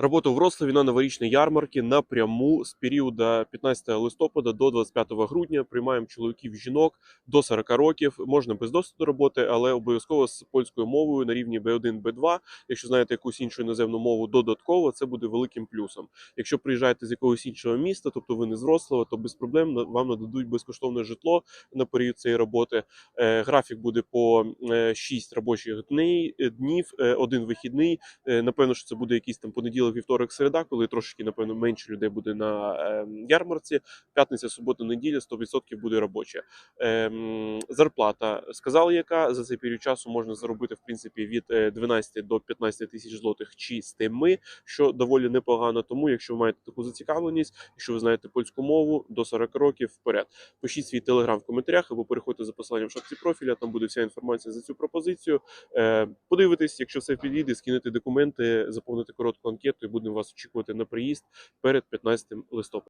Роботу в Вроцлаві на новорічній ярмарці напряму з періоду 15 листопада до 25 грудня приймаємо чоловіків жінок до 40 років. Можна без досвіду роботи, але обов'язково з польською мовою на рівні B1, B2. Якщо знаєте якусь іншу іноземну мову додатково, це буде великим плюсом. Якщо приїжджаєте з якогось іншого міста, тобто ви не з Вроцлава, то без проблем вам нададуть безкоштовне житло на період цієї роботи. Е, Графік буде по 6 робочих е, днів, е, один вихідний. Е, Напевно, що це буде якийсь там понеділок, вівторок, середа, коли трошки, напевно, менше людей буде на е, ярмарці. П'ятниця, субота, неділя 100% буде робоча. Ем, зарплата сказали, яка за цей період часу можна заробити в принципі від е, 12 до 15 тисяч злотих чистими, що доволі непогано. Тому, якщо ви маєте таку зацікавленість, якщо ви знаєте польську мову до 40 років вперед, пишіть свій телеграм в коментарях або переходьте за посиланням в шапці профіля. Там буде вся інформація за цю пропозицію. Е, Подивитись, якщо все підійде, скинути документи, заповнити коротку анкету і будемо вас очікувати на приїзд перед 15 листопадом.